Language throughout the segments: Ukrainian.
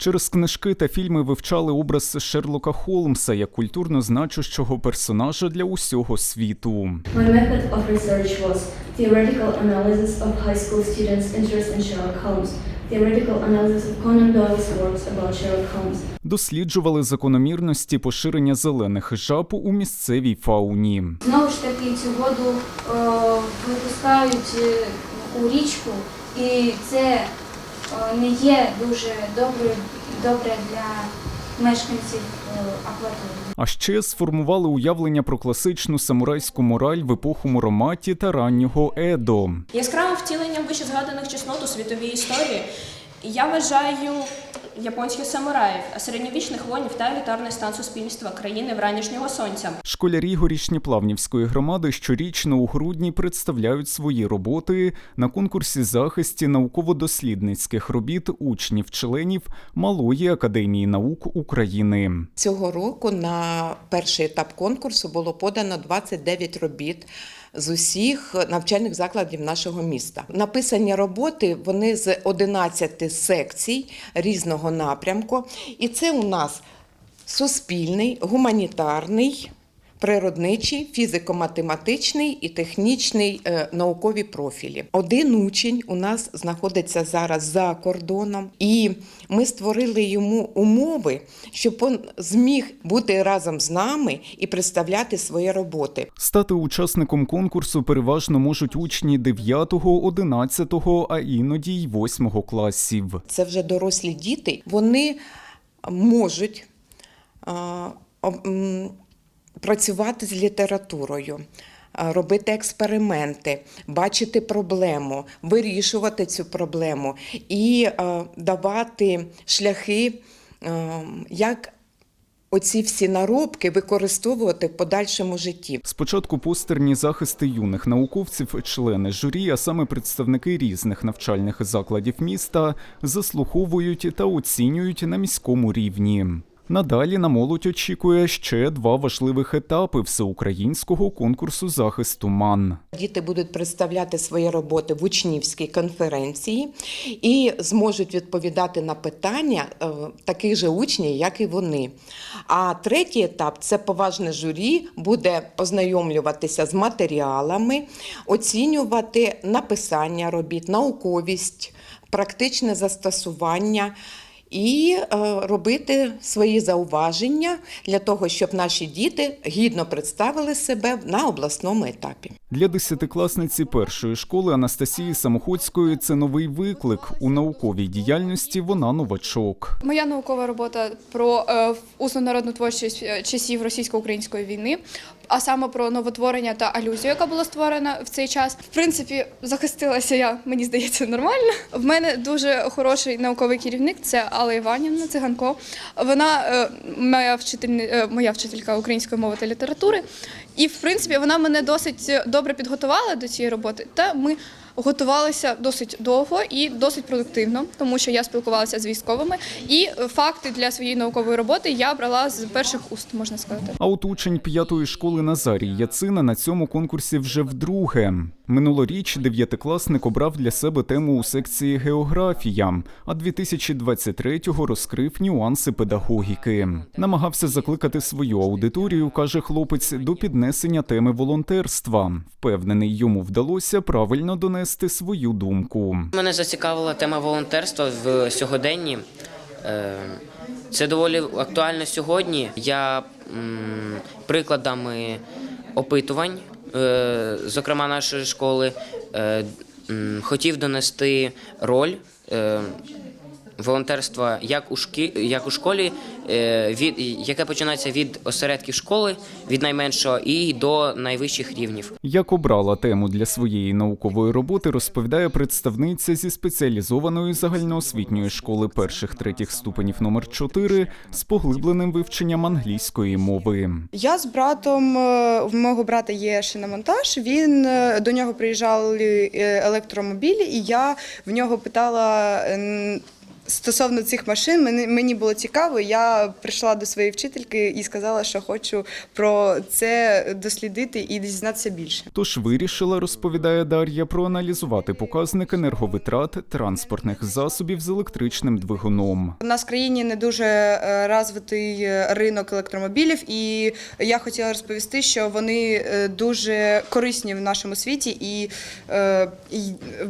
Через книжки та фільми вивчали образ Шерлока Холмса як культурно значущого персонажа для усього світу. My method of research was theoretical analysis of high school students' interest in Sherlock Holmes, theoretical analysis of Conan Doyle's works about Sherlock Holmes, Досліджували закономірності поширення зелених жаб у місцевій фауні. Знову ж таки, цю воду е, випускають е, у річку, і це не є дуже добре, добре для мешканців е, акваторії. А ще сформували уявлення про класичну самурайську мораль в епоху Муроматі та раннього Едо. Яскравим втіленням вищезгаданих чеснот у світовій історії я вважаю японських самураїв, середньовічних воїнів та елітарний стан суспільства країни вранішнього сонця. Школярі горішньоплавнівської громади щорічно у грудні представляють свої роботи на конкурсі захисті науково-дослідницьких робіт учнів-членів Малої академії наук України. Цього року на перший етап конкурсу було подано 29 робіт з усіх навчальних закладів нашого міста. Написані роботи вони з 11 секцій різного напрямку, і це у нас суспільний, гуманітарний. Природничий, фізико-математичний і технічний е, наукові профілі. Один учень у нас знаходиться зараз за кордоном, і ми створили йому умови, щоб він зміг бути разом з нами і представляти свої роботи. Стати учасником конкурсу переважно можуть учні 9, 11, а іноді й 8 класів. Це вже дорослі діти, вони можуть а, працювати з літературою. Робити експерименти, бачити проблему, вирішувати цю проблему і давати шляхи, як оці всі наробки використовувати в подальшому житті. Спочатку постерні захисти юних науковців, члени журі, а саме представники різних навчальних закладів міста, заслуховують та оцінюють на міському рівні. Надалі на молодь очікує ще два важливих етапи всеукраїнського конкурсу захисту МАН. Діти будуть представляти свої роботи в учнівській конференції і зможуть відповідати на питання е, таких же учнів, як і вони. А третій етап це поважне журі, буде ознайомлюватися з матеріалами, оцінювати написання робіт, науковість, практичне застосування. І е, робити свої зауваження для того, щоб наші діти гідно представили себе на обласному етапі. Для десятикласниці першої школи Анастасії Самоходської це новий виклик. У науковій діяльності вона новачок. Моя наукова робота про е, усну народну творчість е, часів російсько-української війни, а саме про новотворення та алюзію, яка була створена в цей час. В принципі, захистилася я, мені здається, нормально. В мене дуже хороший науковий керівник. Це Алла Іванівна Циганко. Вона е, моя вчитель, е, моя вчителька української мови та літератури. І в принципі вона мене досить добре підготувала до цієї роботи. Та ми готувалися досить довго і досить продуктивно, тому що я спілкувалася з військовими, і е, факти для своєї наукової роботи я брала з перших уст, можна сказати. А от учень п'ятої школи Назарій Яцина на цьому конкурсі вже вдруге. Минулоріч дев'ятикласник обрав для себе тему у секції географія, а 2023-го розкрив нюанси педагогіки. Намагався закликати свою аудиторію, каже хлопець, до піднесення теми волонтерства. Впевнений, йому вдалося правильно донести свою думку. Мене зацікавила тема волонтерства в сьогоденні. Е, Це доволі актуально сьогодні. Я прикладами опитувань, зокрема нашої школи, е, хотів донести роль. Волонтерства як у шкі, як у школі, е, від яке починається від осередків школи, від найменшого і до найвищих рівнів. Як обрала тему для своєї наукової роботи, розповідає представниця зі спеціалізованої загальноосвітньої школи перших третіх ступенів номер 4 з поглибленим вивченням англійської мови. Я з братом, е, в мого брата є шиномонтаж. Він е, до нього приїжджали електромобілі, і я в нього питала. Стосовно цих машин, мені, мені було цікаво. Я прийшла до своєї вчительки і сказала, що хочу про це дослідити і дізнатися більше. Тож вирішила, розповідає Дар'я, проаналізувати показник енерговитрат транспортних засобів з електричним двигуном. У нас в країні не дуже е, розвитий ринок електромобілів, і я хотіла розповісти, що вони е, дуже корисні в нашому світі і, е, і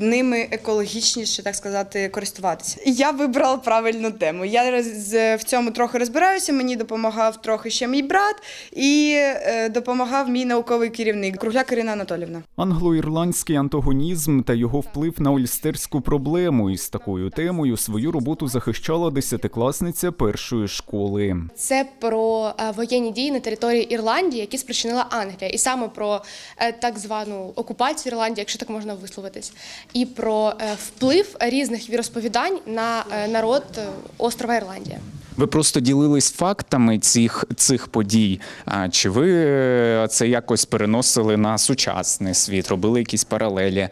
ними екологічніше, так сказати, користуватися. Я вибрала правильну тему. Я роз- в цьому трохи розбираюся. Мені допомагав трохи ще мій брат і е, допомагав мій науковий керівник Кругляк Ірина Анатолівна. Англо-ірландський антагонізм та його вплив на ольстерську проблему. Із такою темою свою роботу захищала десятикласниця першої школи. Це про е, воєнні дії на території Ірландії, які спричинила Англія, і саме про е, так звану окупацію Ірландії, якщо так можна висловитись, і про е, вплив різних віросповідань на е, народ е, острова Ірландія. Ви просто ділились фактами цих, цих подій. А чи ви е, це якось переносили на сучасний світ, робили якісь паралелі?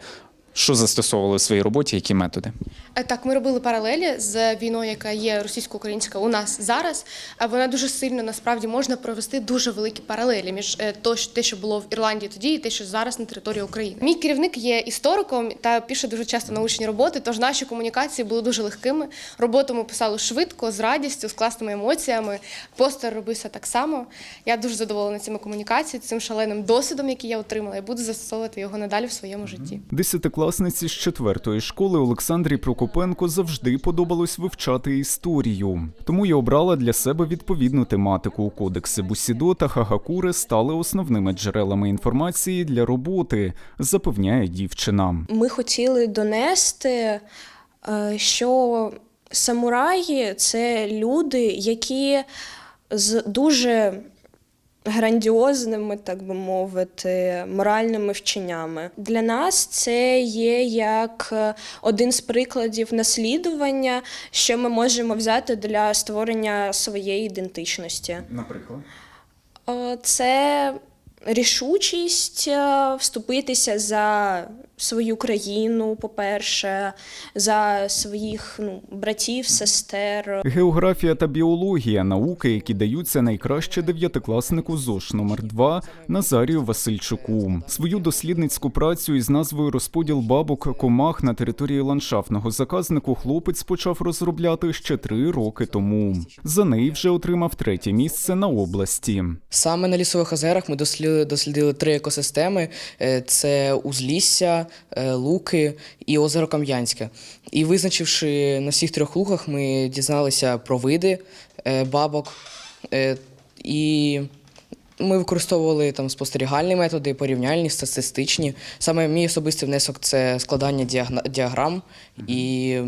Що застосовували в своїй роботі, які методи? Е, Так, ми робили паралелі з війною, яка є російсько-українська у нас зараз. Е, Вона дуже сильно насправді можна провести дуже великі паралелі між е, що- те, що було в Ірландії тоді, і те, що зараз на території України. Мій керівник є істориком та пише дуже часто научні роботи. Тож наші комунікації були дуже легкими. Роботу ми писали швидко, з радістю, з класними емоціями. Постер робився так само. Я дуже задоволена цими комунікаціями, цим шаленим досвідом, який я отримала, і буду застосовувати його надалі в своєму житті. Десятикласниці з четвертої школи Олександрі Прокопенко завжди подобалось вивчати історію. Тому я обрала для себе відповідну тематику. Кодекси Бусідо та Хагакури стали основними джерелами інформації для роботи, запевняє дівчина. Ми хотіли донести, е, що самураї це люди, які з дуже грандіозними, так би мовити, моральними вченнями. Для нас це є як е, один з прикладів наслідування, що ми можемо взяти для створення своєї ідентичності. Наприклад. Е, Це рішучість е, вступитися за свою країну, по-перше, за своїх ну, братів, сестер. Географія та біологія науки, які даються найкраще дев'ятикласнику ЗОШ номер 2 Назарію Васильчуку. Свою дослідницьку працю із назвою Розподіл бабок комах на території ландшафтного заказнику хлопець почав розробляти ще три роки тому. За неї вже отримав третє місце на області. Саме на лісових озерах ми дослідили, дослідили три екосистеми: Е, це узлісся, е, луки і озеро Кам'янське. І визначивши на всіх трьох луках, ми дізналися про види е, бабок. І ми використовували там спостерігальні методи, порівняльні, статистичні. Саме мій особистий внесок це складання діаграм і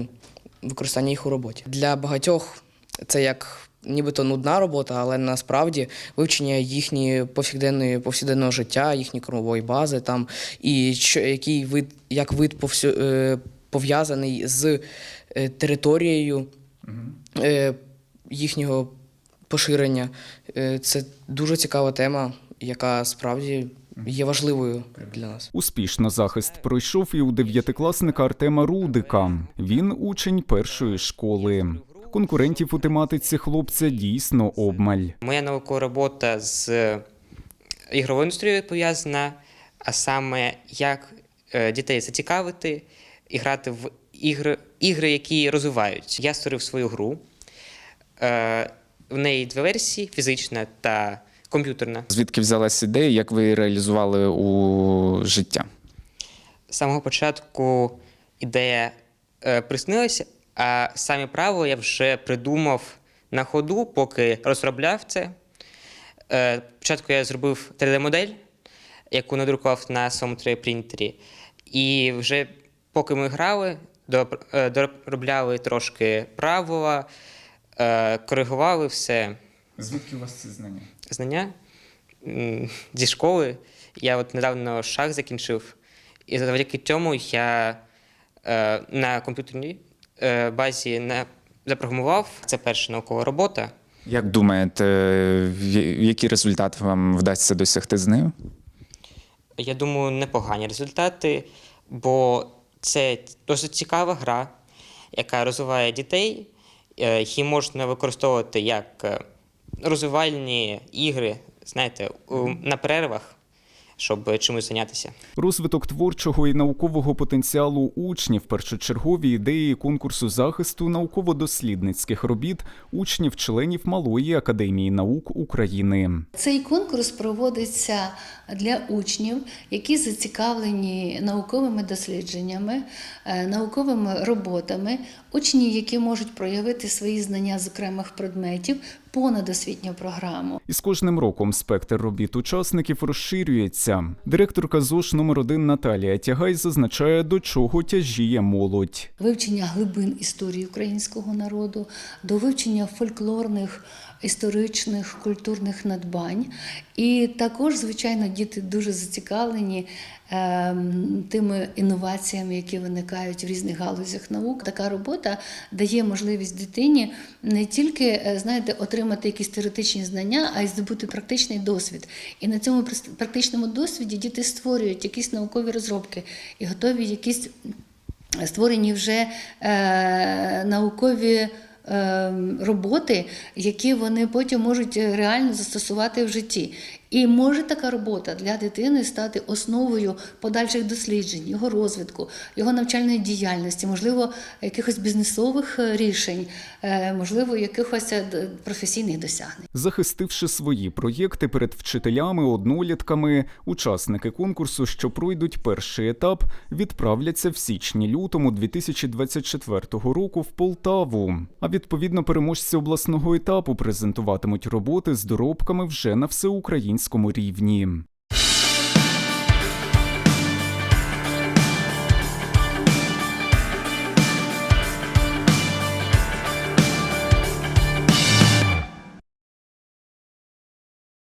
використання їх у роботі. Для багатьох це як нібито нудна робота, але насправді вивчення їхньої повсякденної повсякденного життя, їхньої кормової бази, там і що який вид, як вид повсю, е, пов'язаний з е, територією е, їхнього поширення. Е, це дуже цікава тема, яка справді є важливою для нас. Успішно захист пройшов і у дев'ятикласника Артема Рудика. Він учень першої школи. Конкурентів у тематиці хлопця дійсно обмаль. Моя наукова робота з ігровою індустрією пов'язана, а саме як е, дітей зацікавити і грати в ігри, ігри, які розвивають. Я створив свою гру. Е, В неї дві версії: фізична та комп'ютерна. Звідки взялась ідея, як ви її реалізували у життя? З самого початку ідея е, приснилася, а самі правила я вже придумав на ходу, поки розробляв це. Е, спочатку я зробив 3D-модель, яку надрукував на своєму 3D-принтері. І вже поки ми грали, е, доробляли трошки правила, е, коригували все Звідки у вас ці знання? знання зі школи. Я от недавно шах закінчив, і завдяки цьому я на комп'ютерній базі не запрограмував. Це перша наукова робота. Як думаєте, які результати вам вдасться досягти з нею? Я думаю, непогані результати, бо це досить цікава гра. яка розвиває дітей. Е, Її можна використовувати як е, розвивальні ігри, знаєте, на перервах, щоб чимось зайнятися. Розвиток творчого і наукового потенціалу учнів першочергові ідеї конкурсу захисту науково-дослідницьких робіт учнів-членів Малої академії наук України. Цей конкурс проводиться для учнів, які зацікавлені науковими дослідженнями, е, науковими роботами, учні, які можуть проявити свої знання з окремих предметів понад освітню програму. І з кожним роком спектр робіт учасників розширюється. Директорка ЗОЖ номер 1 Наталія Тягай зазначає, до чого тяжіє молодь. Вивчення глибин історії українського народу, до вивчення фольклорних, історичних, культурних надбань. І також, звичайно, діти дуже зацікавлені ем, тими інноваціями, які виникають в різних галузях наук. Така робота дає можливість дитині не тільки е, знаєте, отримати якісь теоретичні знання, а й здобути практичний досвід. І на цьому практичному досвіді діти створюють якісь наукові розробки і готові якісь створені вже е, наукові е, роботи, які вони потім можуть реально застосувати в житті. І може така робота для дитини стати основою подальших досліджень, його розвитку, його навчальної діяльності, можливо, якихось бізнесових е, рішень, е, можливо, якихось е, професійних досягнень. Захистивши свої проєкти перед вчителями, однолітками, учасники конкурсу, що пройдуть перший етап, відправляться в січні-лютому 2024 року в Полтаву. А відповідно переможці обласного етапу презентуватимуть роботи з доробками вже на всеукраїнському рівні.